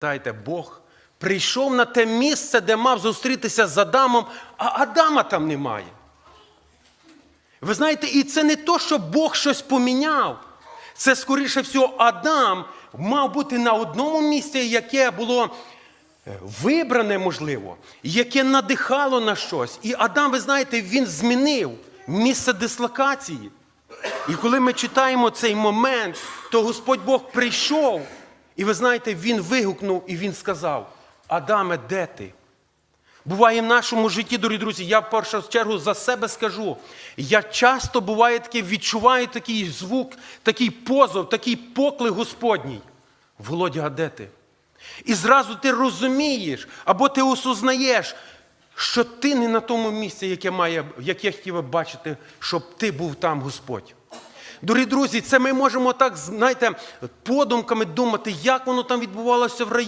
Дайте Бог прийшов на те місце, де мав зустрітися з Адамом, а Адама там немає. Ви знаєте, і це не то, що Бог щось поміняв. Це, скоріше всього, Адам мав бути на одному місці, яке було е, вибране, можливо, яке надихало на щось. І Адам, ви знаєте, він змінив місце дислокації. І коли ми читаємо цей момент, то Господь Бог прийшов, і ви знаєте, Він вигукнув і Він сказав: Адаме, де ти? Буває в нашому житті, дорогі друзі, я в першу чергу за себе скажу. Я часто буває таке, відчуваю такий звук, такий позов, такий поклик Господній. Володя, а де ти? І зразу ти розумієш, або ти осознаєш, що ти не на тому місці, яке, має, яке хотів бачити, щоб ти був там, Господь. Дорогі друзі, це ми можемо так, знаєте, подумками думати, як воно там відбувалося в раю.